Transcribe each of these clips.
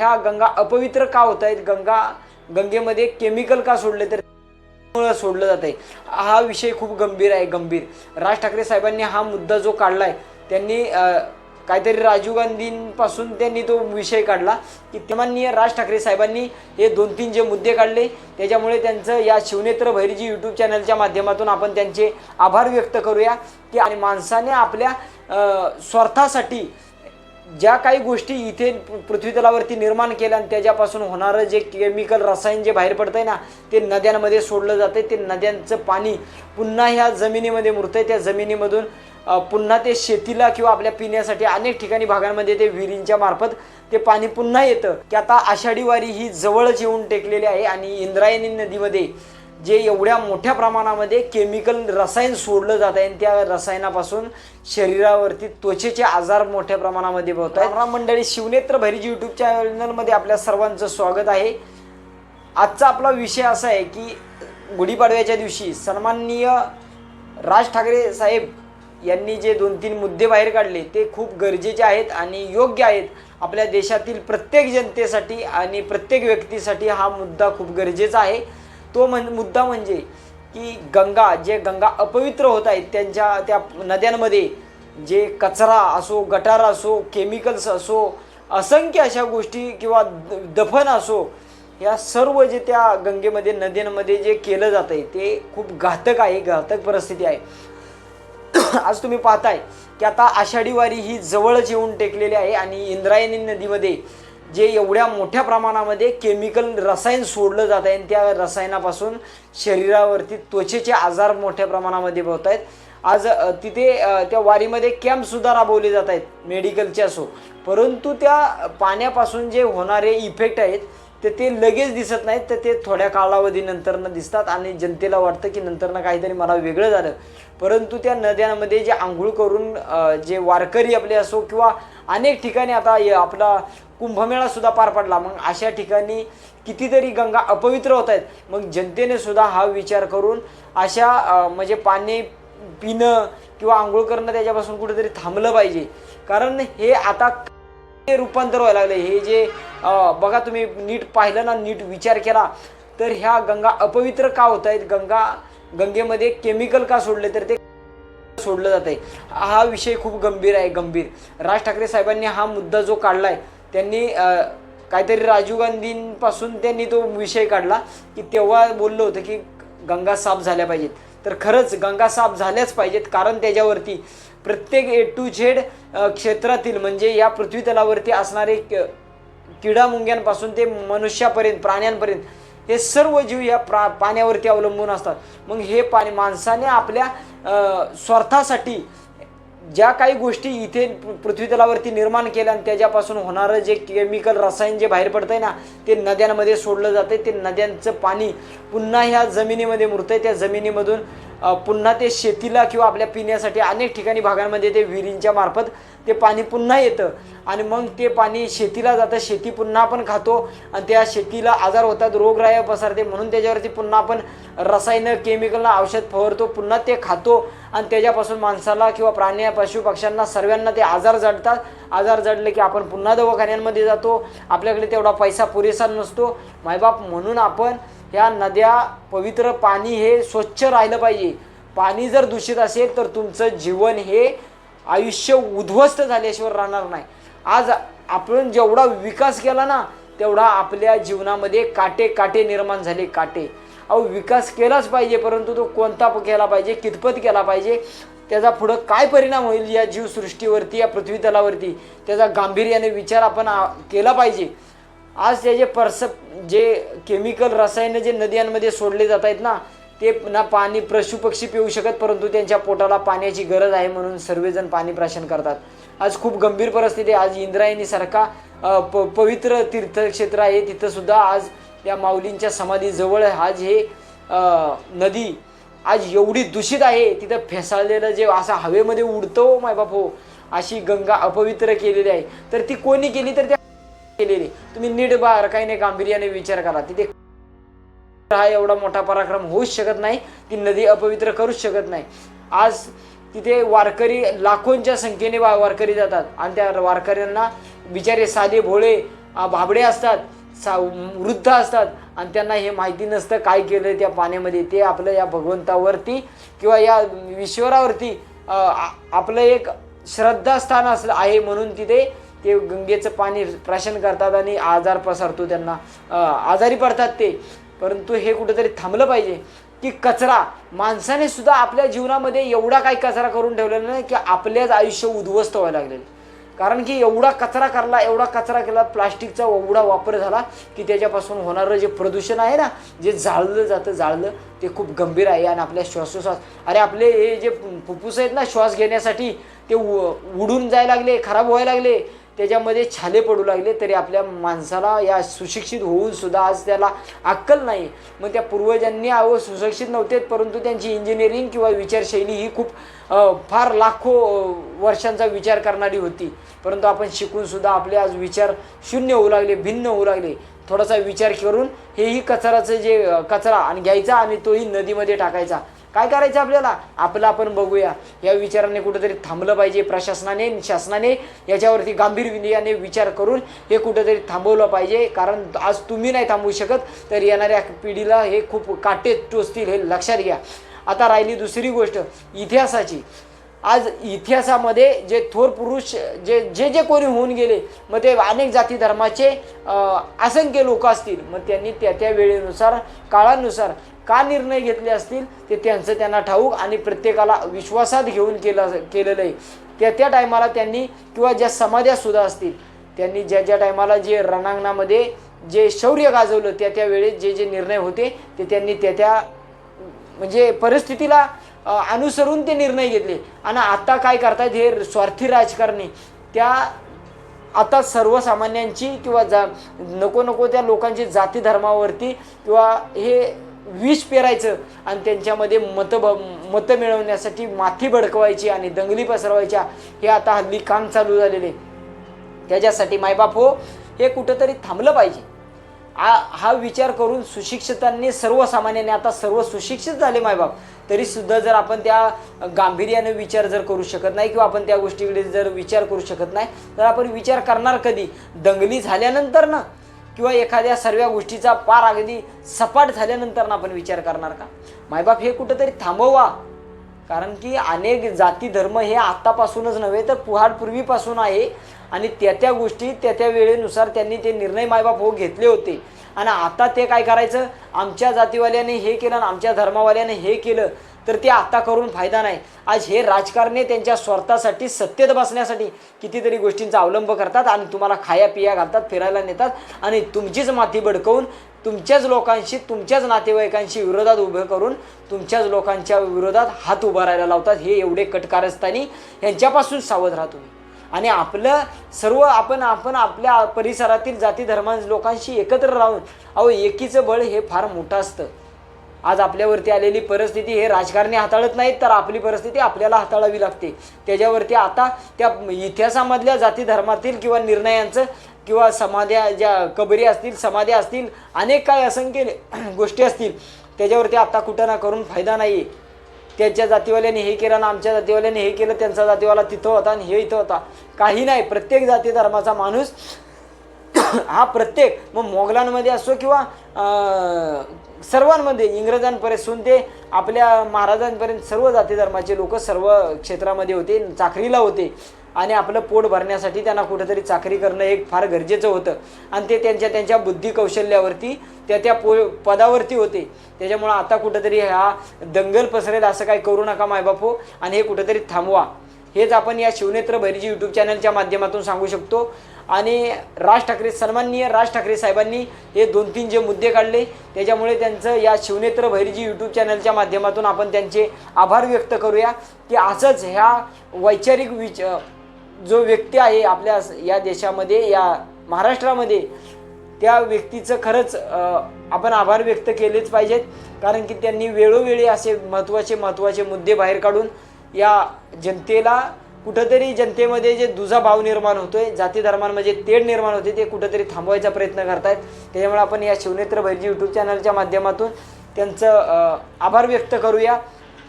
ह्या गंगा अपवित्र का होत आहेत गंगा गंगेमध्ये केमिकल का सोडले तर? सोडलं जात आहे हा विषय खूप गंभीर आहे गंभीर. राज ठाकरे साहेबांनी हा मुद्दा जो काढलाय त्यांनी काहीतरी राजीव गांधींपासून त्यांनी तो विषय काढला की माननीय राज ठाकरे साहेबांनी हे दोन तीन जे मुद्दे काढले त्याच्यामुळे त्यांचं या शिवनेत्र भैरजी यूट्यूब चॅनलच्या माध्यमातून आपण त्यांचे आभार व्यक्त करूया की आणि माणसाने आपल्या स्वार्थासाठी ज्या काही गोष्टी इथे पृथ्वी तलावरती निर्माण केल्या आणि त्याच्यापासून होणारं जे केमिकल रसायन जे बाहेर पडतंय ना ते नद्यांमध्ये सोडलं जातंय. ते नद्यांचं पाणी पुन्हा ह्या जमिनीमध्ये मुरतंय. त्या जमिनीमधून पुन्हा ते शेतीला किंवा आपल्या पिण्यासाठी अनेक ठिकाणी भागांमध्ये ते विहिरींच्या मार्फत ते पाणी पुन्हा येतं. की आता आषाढी वारी ही जवळच येऊन टेकलेली आहे आणि इंद्रायणी नदीमध्ये जे एवढ्या मोठ्या प्रमाणामध्ये केमिकल रसायन सोडलं जात आहे आणि त्या रसायनापासून शरीरावरती त्वचेचे आजार मोठ्या प्रमाणामध्ये होत आहेत. राम मंडळी शिवनेत्र भैरीजी यूट्यूब चॅनलमध्ये आपल्या सर्वांचं स्वागत आहे. आजचा आपला विषय असा आहे की गुढीपाडव्याच्या दिवशी सन्माननीय राज ठाकरे साहेब यांनी जे दोन तीन मुद्दे बाहेर काढले ते खूप गरजेचे आहेत आणि योग्य आहेत. आपल्या देशातील प्रत्येक जनतेसाठी आणि प्रत्येक व्यक्तीसाठी हा मुद्दा खूप गरजेचा आहे. तो म्हण मुद्दा म्हणजे की गंगा जे गंगा अपवित्र होत आहेत त्यांच्या त्या नद्यांमध्ये जे कचरा असो गटार असो केमिकल्स असो असंख्य अशा गोष्टी किंवा द- दफन असो या सर्व जे त्या गंगेमध्ये नद्यांमध्ये जे केलं जात आहे ते खूप घातक आहे घातक परिस्थिती आहे. आज तुम्ही पाहताय की आता आषाढी वारी ही जवळच येऊन टेकलेली आहे आणि इंद्रायणी नदीमध्ये जे एवढ्या मोठ्या प्रमाणामध्ये केमिकल रसायन सोडलं जात आहे आणि त्या रसायनापासून शरीरावरती त्वचेचे आजार मोठ्या प्रमाणामध्ये होत आहेत. आज तिथे त्या वारीमध्ये कॅम्पसुद्धा राबवले जात आहेत मेडिकलचे असो. परंतु त्या पाण्यापासून जे होणारे इफेक्ट आहेत तर ते लगेच दिसत नाहीत तर ते थोड्या कालावधीनंतरनं दिसतात आणि जनतेला वाटतं की नंतरनं काहीतरी मला वेगळं झालं. परंतु त्या नद्यांमध्ये जे आंघोळ करून जे वारकरी आपले असो किंवा अनेक ठिकाणी आता आपला कुंभमेळा सुद्धा पार पडला. मग अशा ठिकाणी कितीतरी गंगा अपवित्र होत आहेत. मग जनतेने सुद्धा हा विचार करून अशा म्हणजे पाणी पिणं किंवा आंघोळ करणं त्याच्यापासून कुठेतरी थांबलं पाहिजे. कारण हे आता रूपांतर व्हायला लागले हे जे बघा तुम्ही नीट पाहिलं ना नीट विचार केला तर ह्या गंगा अपवित्र का होत आहेत? गंगा गंगेमध्ये केमिकल का सोडले? तर ते सोडलं जात आहे हा विषय खूप गंभीर आहे गंभीर. राज ठाकरे साहेबांनी हा मुद्दा जो काढला आहे त्यांनी काहीतरी राजीव गांधींपासून त्यांनी तो विषय काढला की तेव्हा बोललं होतं की गंगा साफ झाल्या पाहिजेत. तर खरंच गंगा साफ झाल्याच पाहिजेत कारण त्याच्यावरती प्रत्येक ए टू झेड क्षेत्रातील म्हणजे या पृथ्वी तलावरती असणारे क- किडामुंग्यांपासून ते मनुष्यापर्यंत प्राण्यांपर्यंत हे सर्व जीव या प्रा पाण्यावरती अवलंबून असतात. मग हे पाणी माणसाने आपल्या स्वार्थासाठी ज्या काही गोष्टी इथे पृथ्वीतलावरती निर्माण केल्या आणि त्याच्यापासून होणारं जे केमिकल रसायन जे बाहेर पडतंय ना ते नद्यांमध्ये सोडलं जातंय. ते नद्यांचं पाणी पुन्हा ह्या जमिनीमध्ये मुरतंय. त्या जमिनीमधून पुन्हा ते शेतीला किंवा आपल्या पिण्यासाठी अनेक ठिकाणी भागांमध्ये ते विहिरींच्या मार्फत ते पाणी पुन्हा येतं. आणि मग ते पाणी शेतीला जातं. शेती पुन्हा आपण खातो आणि त्या शेतीला आजार होतात. रोगराया पसरते. म्हणून त्याच्यावरती पुन्हा आपण रसायनं केमिकलनं औषध फवारतो. पुन्हा ते खातो. आणि त्याच्यापासून माणसाला किंवा प्राणी पशु पक्ष्यांना सर्वांना ते आजार जडतात. आजार जडले की आपण पुन्हा दवाखान्यांमध्ये जातो. आपल्याकडे तेवढा पैसा पुरेसा नसतो. मायबाप म्हणून आपण ह्या नद्या पवित्र पाणी हे स्वच्छ राहिलं पाहिजे. पाणी जर दूषित असेल तर तुमचं जीवन हे आयुष्य उद्ध्वस्त झाल्याशिवाय राहणार नाही. आज आपण जेवढा विकास केला ना तेवढा आपल्या जीवनामध्ये काटे काटे निर्माण झाले काटे. अहो विकास केलाच पाहिजे परंतु तो कोणता केला पाहिजे कितपत केला पाहिजे त्याचा पुढं काय परिणाम होईल या जीवसृष्टीवरती या पृथ्वी तलावरती त्याचा गांभीर्याने विचार आपण केला पाहिजे. आज त्याचे परस जे केमिकल रसायनं जे नद्यांमध्ये सोडले जात आहेत ना ते ना पाणी पशु पक्षी पिऊ शकत परंतु त्यांच्या पोटाला पाण्याची गरज आहे म्हणून सर्वजण पाणी प्राशन करतात. आज खूप गंभीर परिस्थिती आज इंद्रायणीसारखा प पवित्र तीर्थक्षेत्र आहे. तिथंसुद्धा आज त्या माऊलींच्या समाधीजवळ आज हे नदी आज एवढी दूषित आहे. तिथं फेसाळलेलं जे असं हवेमध्ये उडतो हो, माय बाप हो अशी गंगा अपवित्र केलेली आहे. तर ती कोणी केली तर त्या केलेली. तुम्ही नीट बार काही नाही गांभीर्याने विचार करा. तिथे हा एवढा मोठा पराक्रम होऊच शकत नाही. ती नदी अपवित्र करूच शकत नाही. आज तिथे वारकरी लाखोंच्या संख्येने वा- वारकरी जातात. आणि त्या वारकऱ्यांना बिचारे साधे भोळे भाबडे असतात सा वृद्ध असतात. आणि त्यांना हे माहिती नसतं काय केलं त्या पाण्यामध्ये. ते आपलं या भगवंतावरती किंवा या ईश्वरावरती आपलं एक श्रद्धास्थान असलं आहे म्हणून तिथे ते गंगेचं पाणी प्राशन करतात आणि आजार पसरतो त्यांना. आजारी पडतात ते. परंतु हे कुठेतरी थांबलं पाहिजे की कचरा माणसाने सुद्धा आपल्या जीवनामध्ये एवढा काही कचरा करून ठेवलेला नाही की आपल्याच आयुष्य उद्ध्वस्त व्हायला लागलेलं कारण की एवढा कचरा करला एवढा कचरा केला प्लास्टिकचा एवढा वापर झाला की त्याच्यापासून होणारं जे प्रदूषण आहे ना जे जाळलं जातं जाळलं ते खूप गंभीर आहे आणि आपल्या श्वासोश्वास अरे आपले हे जे फुफ्फुस आहेत ना श्वास घेण्यासाठी ते उ- उडून जायला लागले खराब व्हायला लागले. त्याच्यामध्ये छाले पडू लागले तरी आपल्या माणसाला या सुशिक्षित होऊन सुद्धा आज त्याला अक्कल नाही. मग त्या पूर्वजांनी अहो सुशिक्षित नव्हते परंतु त्यांची इंजिनिअरिंग किंवा विचारशैली ही खूप फार लाखो वर्षांचा विचार करणारी होती. परंतु आपण शिकूनसुद्धा आपले आज विचार शून्य होऊ लागले भिन्न होऊ लागले. थोडासा विचार करून हेही कचराचं जे कचरा आणि घ्यायचा आणि तोही नदीमध्ये टाकायचा. काय करायचं आपल्याला? आपलं आपण बघूया. या विचाराने कुठेतरी थांबलं पाहिजे प्रशासनाने शासनाने. याच्यावरती गांभीर्याने विचार करून हे कुठेतरी थांबवलं पाहिजे. कारण आज तुम्ही नाही थांबवू शकत तर येणाऱ्या पिढीला हे खूप काटे टोचतील हे लक्षात घ्या. आता राहिली दुसरी गोष्ट. इतिहासाची. आज इतिहासामध्ये जे थोर पुरुष जे जे जे कोणी होऊन गेले मग ते अनेक जाती धर्माचे असंख्य लोक असतील. मग त्यांनी त्या त्या वेळेनुसार काळानुसार का निर्णय घेतले असतील ते त्यांचं त्यांना ठाऊक आणि प्रत्येकाला विश्वासात घेऊन केलं केलेलं आहे. त्या त्या टायमाला त्यांनी किंवा ज्या समाध्यासुद्धा असतील त्यांनी ज्या ज्या टायमाला जे रणांगणामध्ये जे शौर्य गाजवलं त्या त्या वेळेस जे जे निर्णय होते ते त्यांनी त्या त्या म्हणजे परिस्थितीला अनुसरून ते निर्णय घेतले. आणि आता काय करतायत हे स्वार्थी राजकारणी. त्या आता सर्वसामान्यांची किंवा जा नको नको त्या लोकांची जाती धर्मावरती किंवा हे विष पेरायचं आणि त्यांच्यामध्ये मतब मतं मिळवण्यासाठी माथी भडकवायची आणि दंगली पसरवायच्या हे आता हल्ली काम चालू झालेले. त्याच्यासाठी मायबाप हो हे कुठंतरी थांबलं पाहिजे. हा हा विचार करून सुशिक्षितांनी सर्वसामान्यांनी आता सर्व सुशिक्षित झाले मायबाप. तरी सुद्धा जर आपण त्या गांभीर्याने विचार जर करू शकत नाही किंवा आपण त्या गोष्टीकडे जर विचार करू शकत नाही तर आपण विचार करणार कधी? दंगली झाल्यानंतर ना? किंवा एखाद्या सर्व गोष्टीचा पार अगदी सपाट झाल्यानंतर ना आपण विचार करणार का? मायबाप हे कुठंतरी थांबवा. कारण की अनेक जाती धर्म हे आत्तापासूनच नव्हे तर पुहाड पूर्वीपासून आहे. आणि त्या त्या गोष्टी त्या त्या वेळेनुसार त्यांनी ते निर्णय मायबाप हो घेतले होते. आणि आता ते काय करायचं? आमच्या जातीवाल्याने हे केलं आणि आमच्या धर्मावाल्याने हे केलं तर ते आता करून फायदा नाही. आज हे राजकारणे त्यांच्या स्वार्थासाठी सत्तेत बसण्यासाठी कितीतरी गोष्टींचा अवलंब करतात आणि तुम्हाला खाया पिया घालतात फिरायला नेतात आणि तुमचीच माती भडकवून तुमच्याच लोकांशी तुमच्याच नातेवाईकांशी विरोधात उभं करून तुमच्याच लोकांच्या विरोधात हात उभारायला लावतात. हे एवढे कटकारस्थानी यांच्यापासून सावध राहा तुम्ही. आणि आपलं सर्व आपण आपण आपल्या परिसरातील जाती धर्मा लोकांशी एकत्र राहून अहो एकीचं बळ हे फार मोठं असतं. आज आपल्यावरती आलेली परिस्थिती हे राजकारणी हाताळत नाहीत तर आपली परिस्थिती आपल्याला हाताळावी लागते. त्याच्यावरती आता त्या इतिहासामधल्या जाती धर्मातील किंवा निर्णयांचं किंवा समाध्या ज्या कबरी असतील समाध्या असतील अनेक काय असंख्य गोष्टी असतील त्याच्यावरती आता कुठं ना करून फायदा नाही आहे त्यांच्या जातीवाल्याने हे केलं आणि आमच्या जातीवाल्याने हे केलं त्यांचा जातीवाला तिथं होता आणि हे इथं होता. काही नाही प्रत्येक जाती धर्माचा माणूस हा प्रत्येक मग मोगलांमध्ये असो किंवा सर्वांमध्ये इंग्रजांपर्यंत ते आपल्या महाराजांपर्यंत सर्व जाती धर्माचे लोक सर्व क्षेत्रामध्ये होते चाकरीला होते. आणि आपलं पोट भरण्यासाठी त्यांना कुठेतरी चाकरी करणं एक फार गरजेचं होतं. आणि ते त्यांच्या त्यांच्या बुद्धी कौशल्यावरती त्या त्या पो पदावरती होते. त्याच्यामुळं आता कुठंतरी हा दंगल पसरेल असं काही करू नका मायबाप हो आणि हे कुठंतरी थांबवा. हेच आपण या शिवनेत्र भैरीजी यूट्यूब चॅनलच्या माध्यमातून सांगू शकतो. आणि राज ठाकरे सन्माननीय राज ठाकरे साहेबांनी हे दोन तीन जे मुद्दे काढले त्याच्यामुळे त्यांचं या शिवनेत्र भैरीजी यूट्यूब चॅनलच्या माध्यमातून आपण त्यांचे आभार व्यक्त करूया की असंच ह्या वैचारिक विच जो व्यक्ती आहे आपल्या या देशामध्ये या महाराष्ट्रामध्ये त्या व्यक्तीचं खरंच आपण आभार व्यक्त केलेच पाहिजेत. कारण की त्यांनी वेळोवेळी असे महत्त्वाचे महत्त्वाचे मुद्दे बाहेर काढून या जनतेला कुठंतरी जनतेमध्ये जे दुजा भाव निर्माण होतोय जाती धर्मांमध्ये तेढ निर्माण होते ते कुठंतरी थांबवायचा प्रयत्न करतायत. त्याच्यामुळे आपण या शिवनेत्र भैरजी यूट्यूब चॅनलच्या माध्यमातून त्यांचं आभार व्यक्त करूया.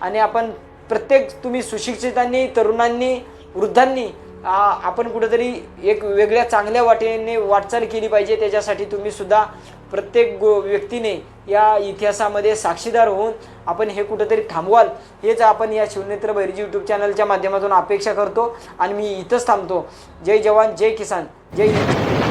आणि आपण प्रत्येक तुम्ही सुशिक्षितांनी तरुणांनी वृद्धांनी आपण कुठेतरी एक वेगळ्या चांगल्या वाटेने वाटचाल केली पाहिजे. त्याच्यासाठी तुम्ही सुद्धा प्रत्येक गो व्यक्तीने या इतिहासामध्ये साक्षीदार होऊन आपण हे कुठंतरी थांबवाल. हेच आपण या शिवनेत्र भैरजी यूट्यूब चॅनलच्या माध्यमातून अपेक्षा करतो. आणि मी इथंच थांबतो. जय जवान जय किसान जय हिंद.